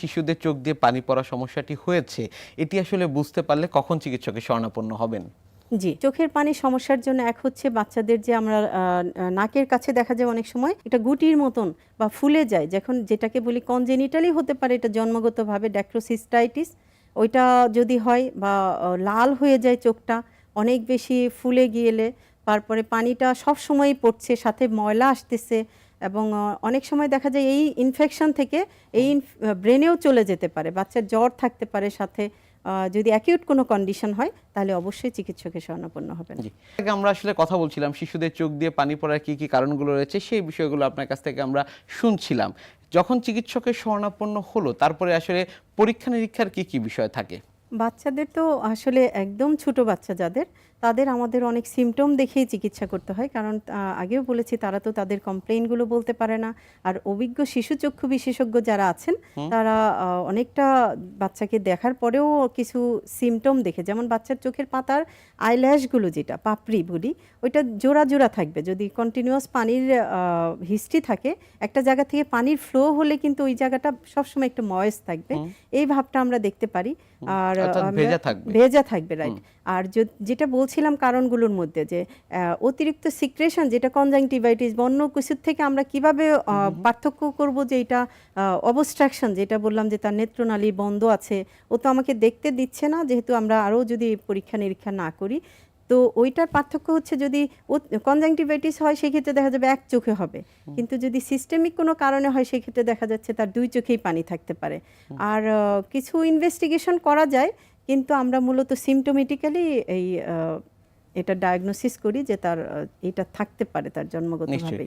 শিশুদের চোখ দিয়ে পানি পড়া সমস্যাটি হয়েছে, এটি আসলে বুঝতে পারলে কখন চিকিৎসকের শরণাপন্ন হবেন? জি, চোখের পানি সমস্যার জন্য এক হচ্ছে বাচ্চাদের যে আমরা নাকের কাছে দেখা যায় অনেক সময় এটা গুটির মতন বা ফুলে যায়, যখন যেটাকে বলি কনজেনিটালি হতে পারে, এটা জন্মগতভাবে ড্যাক্রোসিস্টাইটিস ওইটা যদি হয় বা লাল হয়ে যায় চোখটা, অনেক বেশি ফুলে গিয়েলে তারপরে পানিটা সব সময় পড়ছে সাথে ময়লা আসতেছে এবং অনেক সময় দেখা যায় এই ইনফেকশন থেকে এই ব্রেনেও চলে যেতে পারে বাচ্চার জ্বর থাকতে পারে সাথে যদি অ্যাকিউট কোনো কন্ডিশন হয় তাহলে অবশ্যই চিকিৎসকের শরণাপন্ন হবেন। আগে আমরা আসলে কথা বলছিলাম শিশুদের চোখ দিয়ে পানি পড়ার কি কি কারণগুলো রয়েছে সেই বিষয়গুলো আপনার কাছ থেকে আমরা শুনছিলাম। যখন চিকিৎসকের শরণাপন্ন হলো তারপরে আসলে পরীক্ষা নিরীক্ষার কি কি বিষয় থাকে? বাচ্চাদের তো আসলে একদম ছোট বাচ্চা যাদের তাদের আমাদের অনেক সিমটম দেখেই চিকিৎসা করতে হয়। কারণ আগেও বলেছি তারা তো তাদের কমপ্লেইনগুলো বলতে পারে না। আর অভিজ্ঞ শিশু চক্ষু বিশেষজ্ঞ যারা আছেন তারা অনেকটা বাচ্চাকে দেখার পরেও কিছু সিমটম দেখে। যেমন বাচ্চার চোখের পাতার আইল্যাশগুলো যেটা পাপড়ি বলি ওইটা জোড়া জোড়া থাকবে। যদি কন্টিনিউয়াস পানির হিস্ট্রি থাকে একটা জায়গা থেকে পানির ফ্লো হলে কিন্তু ওই জায়গাটা সবসময় একটু ময়েস থাকবে। এই ভাবটা আমরা দেখতে পারি। আর ভেজা থাকবে। ভেজা থাকবে রাইট আর যেটা বলছিলাম কারণগুলোর মধ্যে যে অতিরিক্ত সিক্রেশন যেটা কনজাংটিভাইটিস বা অন্য কিছুর থেকে আমরা কীভাবে পার্থক্য করব যে এটা অবস্ট্রাকশন যেটা বললাম যে তার নেত্রনালী বন্ধ আছে ও তো আমাকে দেখতে দিচ্ছে না যেহেতু আমরা আরও যদি পরীক্ষা নিরীক্ষা না করি তো ওইটার পার্থক্য হচ্ছে যদি কনজাংটিভাইটিস হয় সেক্ষেত্রে দেখা যাবে এক চোখে হবে। কিন্তু যদি সিস্টেমিক কোনো কারণে হয় সেক্ষেত্রে দেখা যাচ্ছে তার দুই চোখেই পানি থাকতে পারে। আর কিছু ইনভেস্টিগেশন করা যায় কিন্তু আমরা মূলত সিমটোমেটিক্যালি এই এটা ডায়াগনোসিস করি যে তার এটা থাকতে পারে তার জন্মগতভাবে।